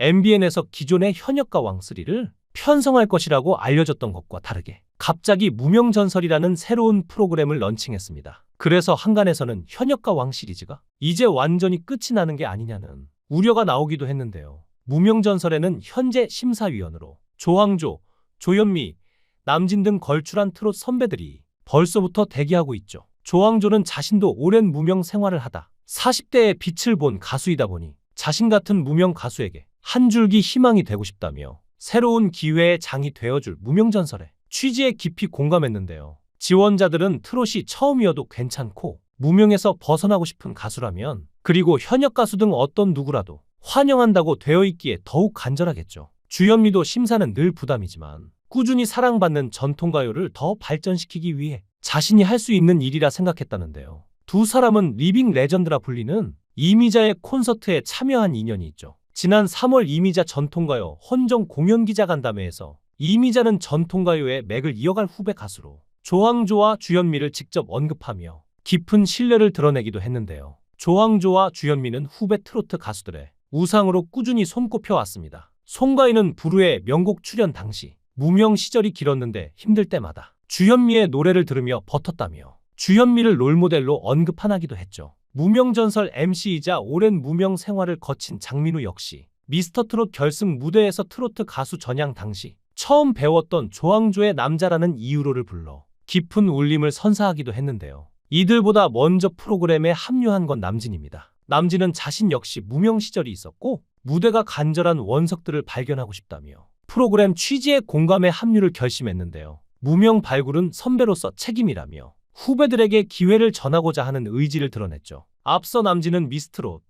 MBN에서 기존의 현역가 왕3를 편성할 것이라고 알려졌던 것과 다르게 갑자기 무명전설이라는 새로운 프로그램을 런칭했습니다. 그래서 한간에서는 현역가 왕 시리즈가 이제 완전히 끝이 나는 게 아니냐는 우려가 나오기도 했는데요. 무명전설에는 현재 심사위원으로 조항조, 조현미, 남진 등 걸출한 트롯 선배들이 벌써부터 대기하고 있죠. 조항조는 자신도 오랜 무명 생활을 하다 40대의 빛을 본 가수이다 보니 자신 같은 무명 가수에게 한 줄기 희망이 되고 싶다며 새로운 기회의 장이 되어줄 무명전설에 취지에 깊이 공감했는데요. 지원자들은 트롯이 처음이어도 괜찮고 무명에서 벗어나고 싶은 가수라면 그리고 현역 가수 등 어떤 누구라도 환영한다고 되어 있기에 더욱 간절하겠죠. 주현미도 심사는 늘 부담이지만 꾸준히 사랑받는 전통가요를 더 발전시키기 위해 자신이 할 수 있는 일이라 생각했다는데요. 두 사람은 리빙 레전드라 불리는 이미자의 콘서트에 참여한 인연이 있죠. 지난 3월 이미자 전통가요 헌정 공연기자 간담회에서 이미자는 전통가요의 맥을 이어갈 후배 가수로 조항조와 주현미를 직접 언급하며 깊은 신뢰를 드러내기도 했는데요. 조항조와 주현미는 후배 트로트 가수들의 우상으로 꾸준히 손꼽혀 왔습니다. 송가인은 부르의 명곡 출연 당시 무명 시절이 길었는데 힘들 때마다 주현미의 노래를 들으며 버텼다며 주현미를 롤모델로 언급하기도 했죠. 무명전설 MC이자 오랜 무명 생활을 거친 장민우 역시 미스터 트롯 결승 무대에서 트로트 가수 전향 당시 처음 배웠던 조항조의 남자라는 이유로를 불러 깊은 울림을 선사하기도 했는데요. 이들보다 먼저 프로그램에 합류한 건 남진입니다. 남진은 자신 역시 무명 시절이 있었고 무대가 간절한 원석들을 발견하고 싶다며 프로그램 취지에 공감해 합류를 결심했는데요. 무명 발굴은 선배로서 책임이라며 후배들에게 기회를 전하고자 하는 의지를 드러냈죠. 앞서 남진은 미스트롯,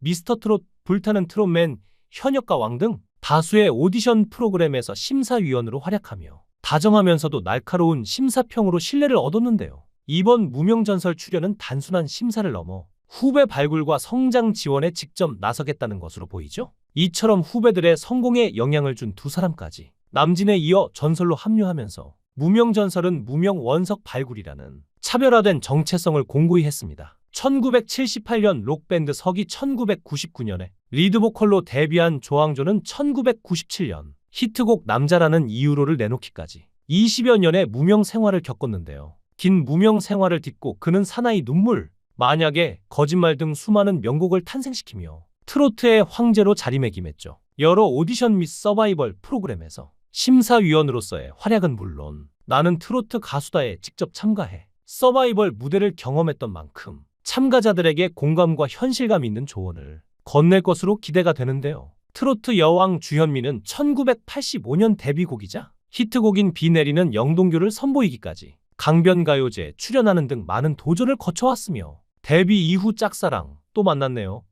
미스터 트롯, 불타는 트롯맨, 현역가 왕 등 다수의 오디션 프로그램에서 심사위원으로 활약하며 다정하면서도 날카로운 심사평으로 신뢰를 얻었는데요. 이번 무명전설 출연은 단순한 심사를 넘어 후배 발굴과 성장 지원에 직접 나서겠다는 것으로 보이죠. 이처럼 후배들의 성공에 영향을 준 두 사람까지 남진에 이어 전설로 합류하면서 무명전설은 무명 원석 발굴이라는 차별화된 정체성을 공고히 했습니다. 1978년 록밴드 석이 1999년에 리드보컬로 데뷔한 조항조는 1997년 히트곡 남자라는 이유로를 내놓기까지 20여 년의 무명 생활을 겪었는데요. 긴 무명 생활을 딛고 그는 사나이 눈물, 만약에 거짓말 등 수많은 명곡을 탄생시키며 트로트의 황제로 자리매김했죠. 여러 오디션 및 서바이벌 프로그램에서 심사위원으로서의 활약은 물론 나는 트로트 가수다에 직접 참가해 서바이벌 무대를 경험했던 만큼 참가자들에게 공감과 현실감 있는 조언을 건넬 것으로 기대가 되는데요. 트로트 여왕 주현미는 1985년 데뷔곡이자 히트곡인 비 내리는 영동교를 선보이기까지 강변가요제 출연하는 등 많은 도전을 거쳐왔으며 데뷔 이후 짝사랑 또 만났네요.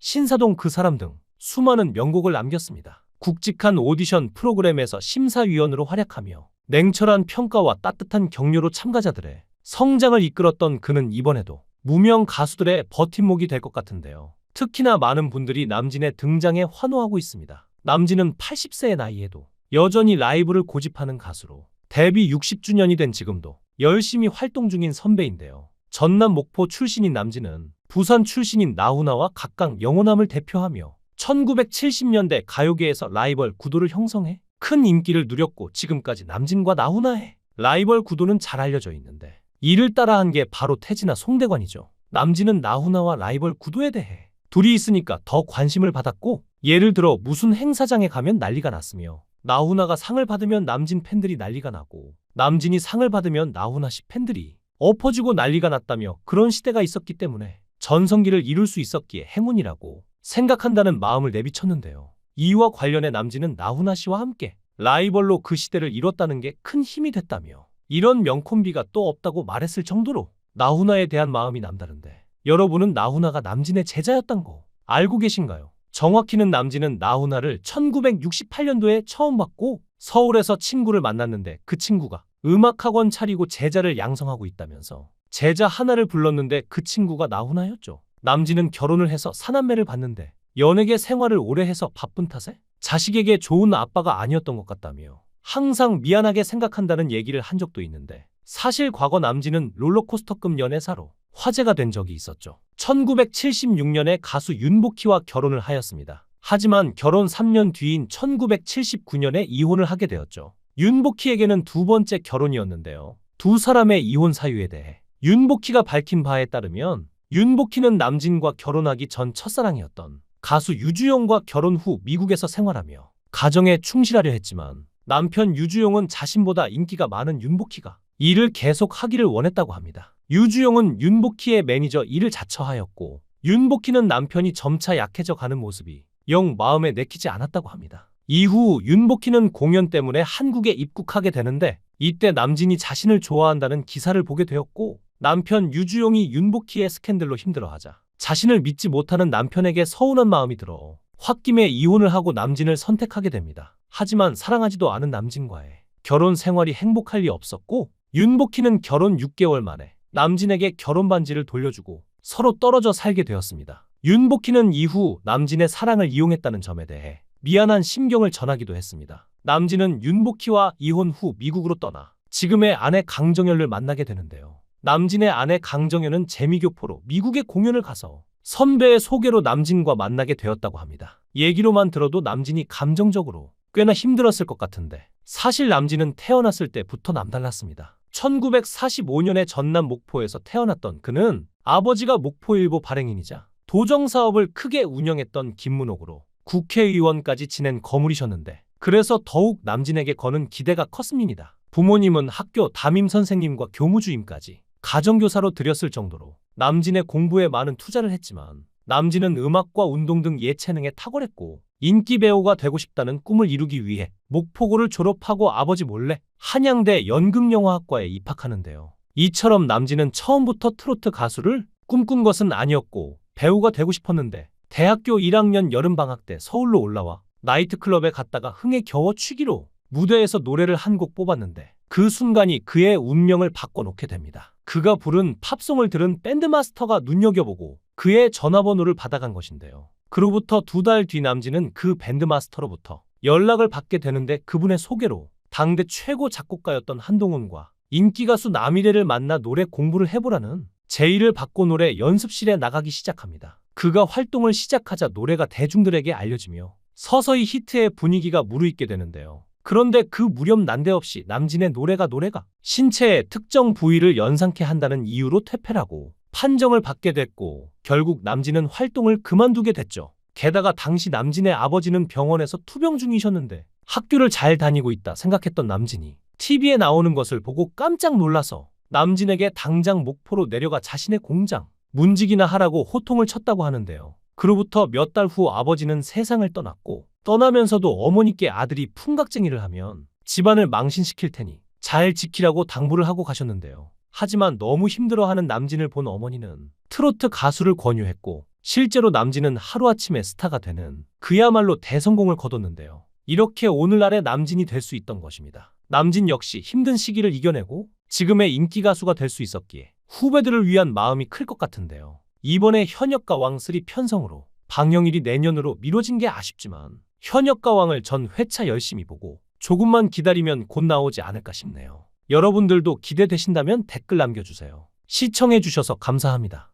신사동 그 사람 등 수많은 명곡을 남겼습니다. 굵직한 오디션 프로그램에서 심사위원으로 활약하며 냉철한 평가와 따뜻한 격려로 참가자들의 성장을 이끌었던 그는 이번에도 무명 가수들의 버팀목이 될 것 같은데요. 특히나 많은 분들이 남진의 등장에 환호하고 있습니다. 남진은 80세의 나이에도 여전히 라이브를 고집하는 가수로 데뷔 60주년이 된 지금도 열심히 활동 중인 선배인데요. 전남 목포 출신인 남진은 부산 출신인 나훈아와 각각 영원함을 대표하며 1970년대 가요계에서 라이벌 구도를 형성해 큰 인기를 누렸고 지금까지 남진과 나훈아의 라이벌 구도는 잘 알려져 있는데 이를 따라한 게 바로 태진아 송대관이죠. 남진은 나훈아와 라이벌 구도에 대해 둘이 있으니까 더 관심을 받았고 예를 들어 무슨 행사장에 가면 난리가 났으며 나훈아가 상을 받으면 남진 팬들이 난리가 나고 남진이 상을 받으면 나훈아 씨 팬들이 엎어지고 난리가 났다며 그런 시대가 있었기 때문에 전성기를 이룰 수 있었기에 행운이라고 생각한다는 마음을 내비쳤는데요. 이와 관련해 남진은 나훈아 씨와 함께 라이벌로 그 시대를 이뤘다는 게 큰 힘이 됐다며 이런 명콤비가 또 없다고 말했을 정도로 나훈아에 대한 마음이 남다른데 여러분은 나훈아가 남진의 제자였던 거 알고 계신가요? 정확히는 남진은 나훈아를 1968년도에 처음 봤고 서울에서 친구를 만났는데 그 친구가 음악학원 차리고 제자를 양성하고 있다면서 제자 하나를 불렀는데 그 친구가 나훈아였죠. 남진은 결혼을 해서 사남매를 봤는데 연예계 생활을 오래 해서 바쁜 탓에 자식에게 좋은 아빠가 아니었던 것 같다며 항상 미안하게 생각한다는 얘기를 한 적도 있는데 사실 과거 남진은 롤러코스터급 연애사로 화제가 된 적이 있었죠. 1976년에 가수 윤복희와 결혼을 하였습니다. 하지만 결혼 3년 뒤인 1979년에 이혼을 하게 되었죠. 윤복희에게는 두 번째 결혼이었는데요. 두 사람의 이혼 사유에 대해 윤복희가 밝힌 바에 따르면 윤복희는 남진과 결혼하기 전 첫사랑이었던 가수 유주용과 결혼 후 미국에서 생활하며 가정에 충실하려 했지만 남편 유주용은 자신보다 인기가 많은 윤복희가 일을 계속 하기를 원했다고 합니다. 유주용은 윤복희의 매니저 일을 자처하였고 윤복희는 남편이 점차 약해져 가는 모습이 영 마음에 내키지 않았다고 합니다. 이후 윤복희는 공연 때문에 한국에 입국하게 되는데 이때 남진이 자신을 좋아한다는 기사를 보게 되었고 남편 유주용이 윤복희의 스캔들로 힘들어하자 자신을 믿지 못하는 남편에게 서운한 마음이 들어 홧김에 이혼을 하고 남진을 선택하게 됩니다. 하지만 사랑하지도 않은 남진과의 결혼 생활이 행복할 리 없었고 윤복희는 결혼 6개월 만에 남진에게 결혼 반지를 돌려주고 서로 떨어져 살게 되었습니다. 윤복희는 이후 남진의 사랑을 이용했다는 점에 대해 미안한 심경을 전하기도 했습니다. 남진은 윤복희와 이혼 후 미국으로 떠나 지금의 아내 강정연을 만나게 되는데요. 남진의 아내 강정연은 재미교포로 미국에 공연을 가서 선배의 소개로 남진과 만나게 되었다고 합니다. 얘기로만 들어도 남진이 감정적으로 꽤나 힘들었을 것 같은데 사실 남진은 태어났을 때부터 남달랐습니다. 1945년에 전남 목포에서 태어났던 그는 아버지가 목포일보 발행인이자 도정사업을 크게 운영했던 김문옥으로 국회의원까지 지낸 거물이셨는데 그래서 더욱 남진에게 거는 기대가 컸습니다. 부모님은 학교 담임 선생님과 교무주임까지 가정교사로 들였을 정도로 남진의 공부에 많은 투자를 했지만 남진은 음악과 운동 등 예체능에 탁월했고 인기 배우가 되고 싶다는 꿈을 이루기 위해 목포고를 졸업하고 아버지 몰래 한양대 연극영화학과에 입학하는데요. 이처럼 남진은 처음부터 트로트 가수를 꿈꾼 것은 아니었고 배우가 되고 싶었는데 대학교 1학년 여름방학 때 서울로 올라와 나이트클럽에 갔다가 흥에 겨워 취기로 무대에서 노래를 한 곡 뽑았는데 그 순간이 그의 운명을 바꿔놓게 됩니다. 그가 부른 팝송을 들은 밴드마스터가 눈여겨보고 그의 전화번호를 받아간 것인데요. 그로부터 두 달 뒤 남진은 그 밴드마스터로부터 연락을 받게 되는데 그분의 소개로 당대 최고 작곡가였던 한동훈과 인기가수 남희래를 만나 노래 공부를 해보라는 제의를 받고 노래 연습실에 나가기 시작합니다. 그가 활동을 시작하자 노래가 대중들에게 알려지며 서서히 히트의 분위기가 무르익게 되는데요. 그런데 그 무렵 난데없이 남진의 노래가 노래가 신체의 특정 부위를 연상케 한다는 이유로 퇴폐라고 판정을 받게 됐고 결국 남진은 활동을 그만두게 됐죠. 게다가 당시 남진의 아버지는 병원에서 투병 중이셨는데 학교를 잘 다니고 있다 생각했던 남진이 TV에 나오는 것을 보고 깜짝 놀라서 남진에게 당장 목포로 내려가 자신의 공장 문직이나 하라고 호통을 쳤다고 하는데요. 그로부터 몇 달 후 아버지는 세상을 떠났고 떠나면서도 어머니께 아들이 풍각쟁이를 하면 집안을 망신시킬 테니 잘 지키라고 당부를 하고 가셨는데요. 하지만 너무 힘들어하는 남진을 본 어머니는 트로트 가수를 권유했고 실제로 남진은 하루아침에 스타가 되는 그야말로 대성공을 거뒀는데요. 이렇게 오늘날의 남진이 될 수 있던 것입니다. 남진 역시 힘든 시기를 이겨내고 지금의 인기 가수가 될 수 있었기에 후배들을 위한 마음이 클 것 같은데요. 이번에 현역과 왕3 편성으로 방영일이 내년으로 미뤄진 게 아쉽지만 현역과 왕을 전 회차 열심히 보고 조금만 기다리면 곧 나오지 않을까 싶네요. 여러분들도 기대되신다면 댓글 남겨주세요. 시청해주셔서 감사합니다.